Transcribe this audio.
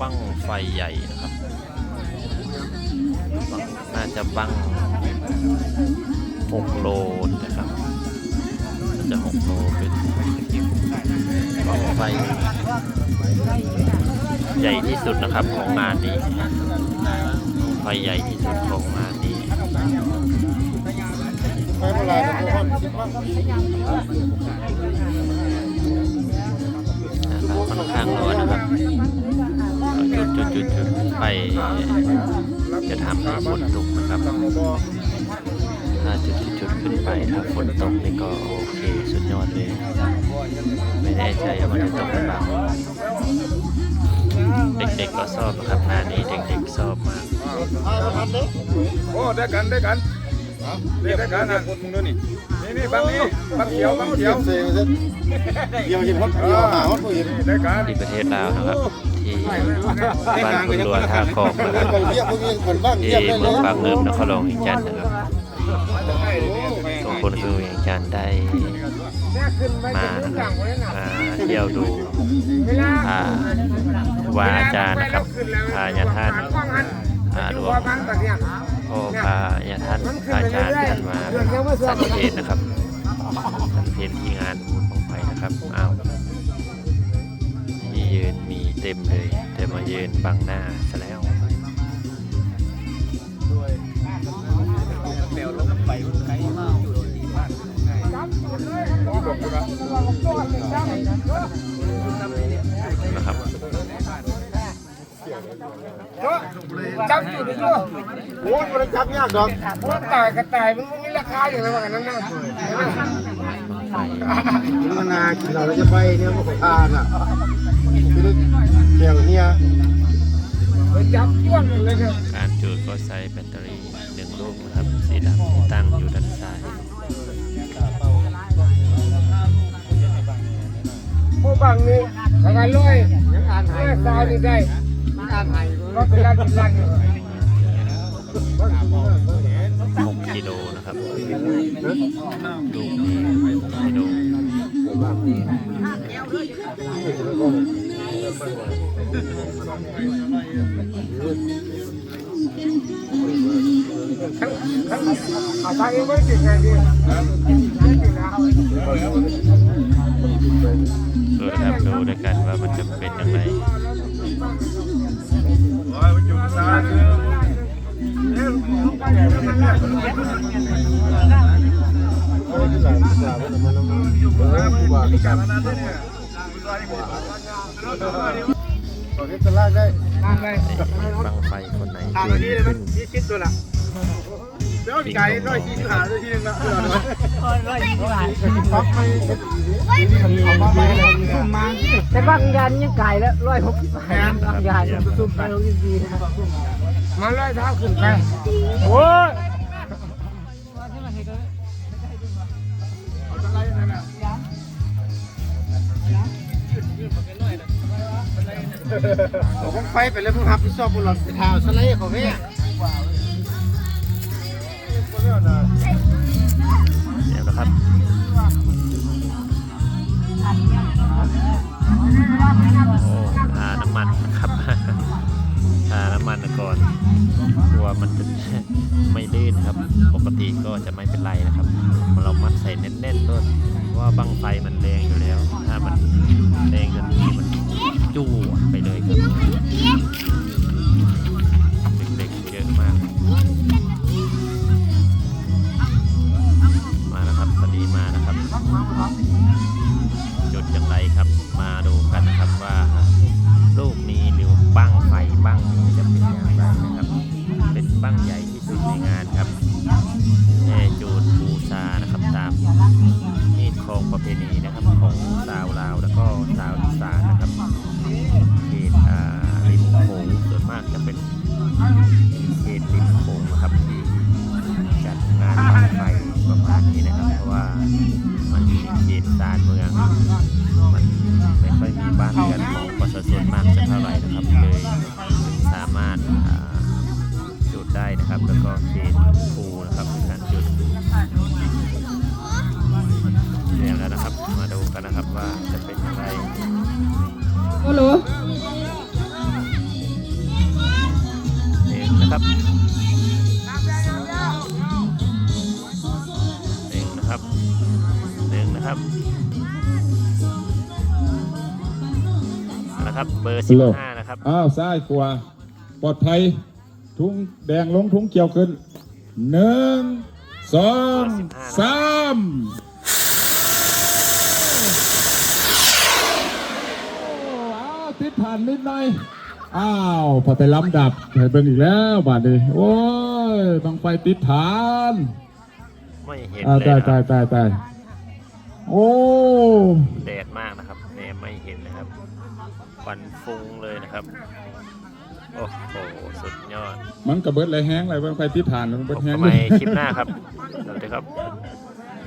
บั้งไฟใหญ่นะครับน่าจะบั้งหกโลนะครับน่าจะหกโลเป็นบั้งไฟใหญ่ที่สุดนะครับของงานนี้ไฟใหญ่ที่สุดของงานนี้ไปเมื่อไหร่จะเอาความคิดว่านะครับค่อนข้างร้อนนะครับ จุดจุดจุดไฟจะทำให้ฝนตกนะครับถ้าจุดจุดจุดขึ้นไปถ้าฝนตกนี่ก็โอเคสุดยอดเลย ไม่แน่ใจว่ามันจะตกหรือเปล่าเด็กๆก็ชอบนะครับงานนี้เด็กๆชอบมากโอ้ได้กันได้กันได้ได้กันนะคนมึงด้วยนี่ นี่นี่บางนี่บางเขียวบางเขียวเสียเส้นเดียวเห็นฮอตเดียวหาฮอตผู้ห็นนี่ได้กันที่ประเทศลาวนะครับ ที่บ้านคุณหลวงท่าคองนะครับที่เมือนบ้างที่เมืองปางเงิมนครหลวงอีกจันทน์นะครับตรงคนคือเวียงจันทน์ได้มานะครับมาเที่ยวดูอ่าวาอาจารย์นะครับพาญาท่านพาหลวง พ่อพาญาท่านพาอาจารย์ท่านมาสันเทศนะครับสันเทศที่งานบุญของไฟนะครับอ้าวที่ยืนมีเต็มเลย แต่มายืนบังหน้าซะแล้วนะครับ จับจุดอยู่โอ้ยมันจับยากดอกว่าตายกระต่ายมันมีราคาอย่างไรว่ากันนั้นนะมันนากินเราจะไปเนี่ยมันขอทานอะคือเกี่ยวเนี่ยจับจ้วนเลยครับการจูดก็ใช้แบตเตอรี่หนึ่งลูกนะครับสีดำที่ตั้งอยู่ด้านซ้ายพวกบางนี่ทางการลอยยังอ่านหายซาวนี่ได้ อ่านหายก็เป็นการกินลัน6กิโลนะครับลูนี้กิโลอาทางนี้ไม่ติดไงดีดูนะครับดูด้วยกันว่ามันจะเป็นยังไง บังไฟคนไหนทางยืนนี้เลยมัขึ้นนยี่สิบตัวละเดี๋ยวไก่ร้อยสี่สิบห้าด้วยที่นึงละเออปั๊บไปแต่บางยันยังไก่แล้วร้อยหกสิบบาทบางยันซุ่มไปหกสิบสี่นะมาลอยเท้าขึ้นไปโอ้ย ผมไฟไปแล้วผมหับพี่ชอบบุหรี่ไปทาวสไลด์ของแม่เดี๋ยวนะครับโอ้ทาน้ำมันนะครับทาน้ำมันก่อนกลัวมันจะไม่ลื่นครับ ปกติก็จะไม่เป็นไรนะครับ เรามัดใส่แน่นๆด้วยเพราะว่าบังไฟมันแรงอยู่แล้ว ถ้ามันแรงจนทีมันจู้ไป เลยครับเด็กๆเยอะมาก มาแล้วครับตอนนี้มาแล้วครับจุดอย่างไรครับ มาดูกันนะครับว่าลูกนี้หรือบ้งไฟบ้งนี้จะเป็นอย่างไรนะครับ เป็นบ้งใหญ่ที่สุดในงานครับแห่จูดบูชานะครับตามนีดคองประเพณี มันอยู่ในเขตชานเมืองมันไม่ค่อยมีบ้านเรือนของประชาชนมากสักเท่าไหร่นะครับเลยสามารถจุดได้นะครับ แล้วก็เขตภูนะครับในการจุดเรียแล้วนะครับ มาดูกันนะครับว่าจะเป็นยังไร นะครับนะครับ เบอร์สิบห้านะครับ อ้าวซ้ายขวาปลอดภัย ทุงแดงลงทุงเกี่ยวขึ้นหนึ่งสองสามติดผ่านนิดหน่อย อ้าวพอไปล้ำดับไปเบิ่งอีกแล้วบาดนี้โอ้ยบังไฟติดผ่าน ไม่เห็นเลยตายตายตายตาย โอ้แดดมากนะครับแนมไม่เห็นนะครับควันฟุ้งเลยนะครับ โอ้โห สุดยอดมันกระเบิดไรแห้งไรบังไฟติดฐานมันพเบิบดแห้กังนใหเลม่ย คลิปหน้าครับ สวัสดีครับ